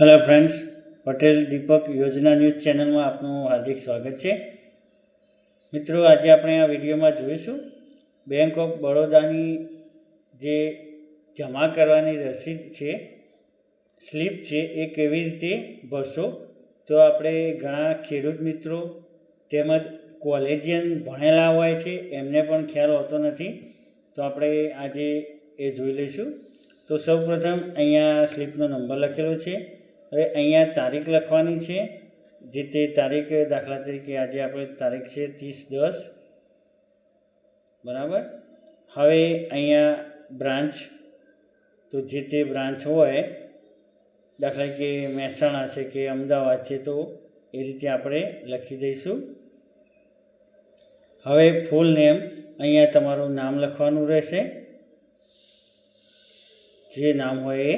Hello friends Patel દીપક યોજના news ચેનલમાં આપનું હાર્દિક સ્વાગત છે. મિત્રો, આજે આપણે આ વિડીયોમાં જોઈશું બેંક ઓફ બરોડાની જે જમા કરવાની રસીદ છે, સ્લીપ છે, એ કેવી રીતે ભરશો? તો આપણે ઘણા ખેડૂત મિત્રો તેમજ કોલેજિયન ભણેલા હોય છે, એમને પણ ખ્યાલ હોતો નથી. તો આપણે આજે એ જોઈ લઈશું. તો સૌપ્રથમ અહીંયા સ્લીપનો નંબર લખેલો છે. હવે અહીંયા તારીખ લખવાની છે, જે તે તારીખ દાખલા તરીકે આજે આપણે તારીખ છે ત્રીસ દસ. બરાબર? હવે અહીંયા બ્રાન્ચ, તો જે તે બ્રાન્ચ હોય, દાખલા કે મહેસાણા છે કે અમદાવાદ છે, તો એ રીતે આપણે લખી દઈશું. હવે ફૂલ નેમ અહીંયા તમારું નામ લખવાનું રહેશે. જે નામ હોય એ.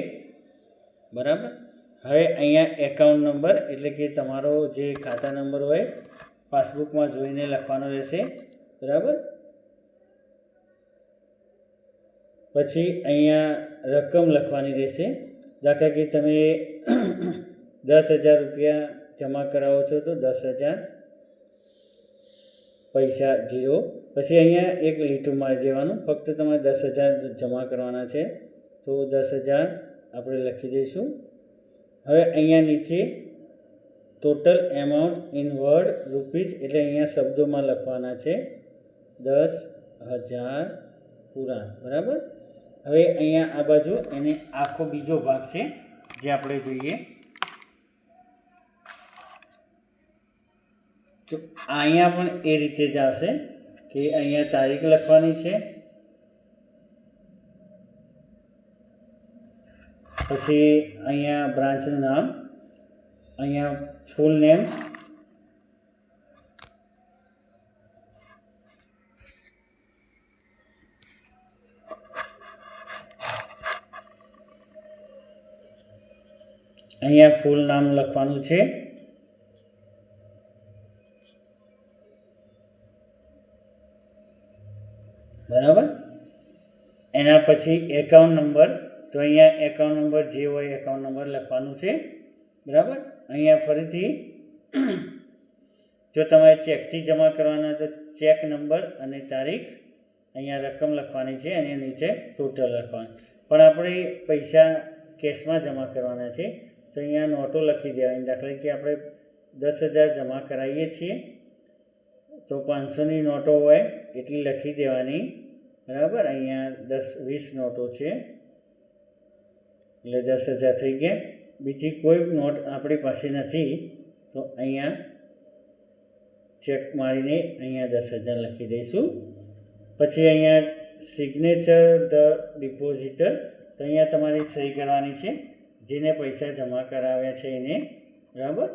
બરાબર? હવે અહીંયા એકાઉન્ટ નંબર એટલે કે તમારો જે ખાતા નંબર હોય પાસબુકમાં જોઈને લખવાનો રહેશે. બરાબર? પછી અહીંયા રકમ લખવાની રહેશે. દાખલા કે તમે દસ હજાર રૂપિયા જમા કરાવો છો તો દસ હજાર પૈસા જીરો. પછી અહીંયા એક લીટું મારી દેવાનું. ફક્ત તમારે દસ હજાર જમા કરવાના છે. તો દસ હજાર આપણે લખી દઈશું. હવે અહીંયા નીચે total amount in word rupees એટલે અહીંયા શબ્દોમાં લખવાના છે દસ હજાર પૂરા બરાબર? હવે અહીંયા આ બાજુ એને આખો બીજો ભાગ છે, જે આપણે જોઈએ. તો અહીંયા પણ એ રીતે જ આવશે કે અહીંયા તારીખ લખવાની છે પછી અહીંયા બ્રાન્ચનું નામ, અહીંયા ફૂલ નેમ. અહીંયા ફૂલ નામ લખવાનું છે. બરાબર? એના પછી એકાઉન્ટ નંબર તો અહીંયા એકાઉન્ટ નંબર જે હોય એકાઉન્ટ નંબર લખવાનું છે. બરાબર? અહીંયા ફરીથી જો તમારે ચેકથી જમા કરવાના તો ચેક નંબર અને તારીખ અહીંયા રકમ લખવાની છે અને નીચે ટોટલ લખવાનું. પણ આપણે પૈસા કેશમાં જમા કરવાના છે. તો અહીંયા નોટો લખી દેવાની. દાખલા કે આપણે દસ હજાર જમા કરાવીએ છીએ. તો પાંચસોની નોટો હોય એટલી લખી દેવાની. બરાબર? અહીંયા દસ, વીસ નોટો છે. એટલે દસ હજાર થઈ ગયા. બીજી કોઈ નોટ આપણી પાસે નથી, તો અહીંયા ચેક મારીને અહીંયા દસ હજાર લખી દઈશું. પછી અહીંયા સિગ્નેચર ધ ડિપોઝિટર તો અહીંયા તમારી સહી કરવાની છે. જેને પૈસા જમા કરાવ્યા છે એને, બરાબર?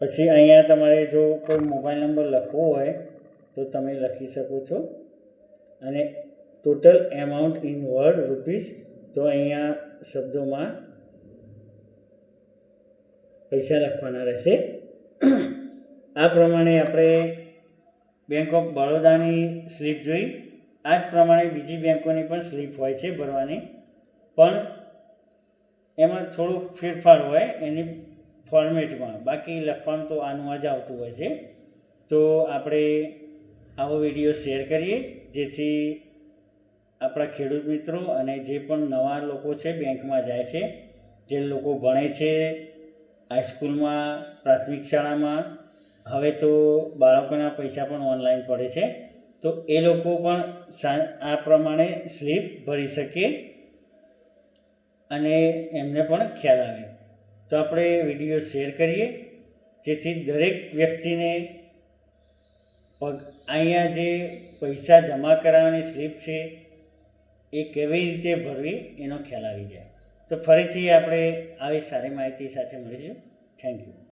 પછી અહીંયા તમારે જો કોઈ મોબાઈલ નંબર લખવો હોય, તો તમે લખી શકો છો. અને total amount in word rupees તો અહીંયા શબ્દોમાં પૈસા લખવાના રહેશે. આ પ્રમાણે આપણે બેંક ઓફ બરોડાની સ્લીપ જોઈ. આ જ પ્રમાણે બીજી બેંકોની પણ સ્લીપ હોય છે ભરવાની. પણ એમાં થોડુંક ફેરફાર હોય એની ફોર્મેટમાં બાકી લખવાનું તો આનું જ આવતું હોય છે. તો આપણે આવો વીડિયો શેર કરીએ, જેથી આપણા ખેડૂત મિત્રો અને જે પણ નવા લોકો છે, બેંકમાં જાય છે, જે લોકો ભણે છે હાઈસ્કૂલમાં પ્રાથમિક શાળામાં, હવે તો બાળકોના પૈસા પણ ઓનલાઈન પડે છે. તો એ લોકો પણ આ પ્રમાણે સ્લીપ ભરી શકે અને એમને પણ ખ્યાલ આવે. તો આપણે વીડિયો શેર કરીએ, જેથી દરેક વ્યક્તિને પગ, અહીંયા જે પૈસા જમા કરાવવાની સ્લીપ છે એ કેવી રીતે ભરવી એનો ખ્યાલ આવી જાય. તો ફરીથી આપણે આવી સારી માહિતી સાથે મળીશું. Thank you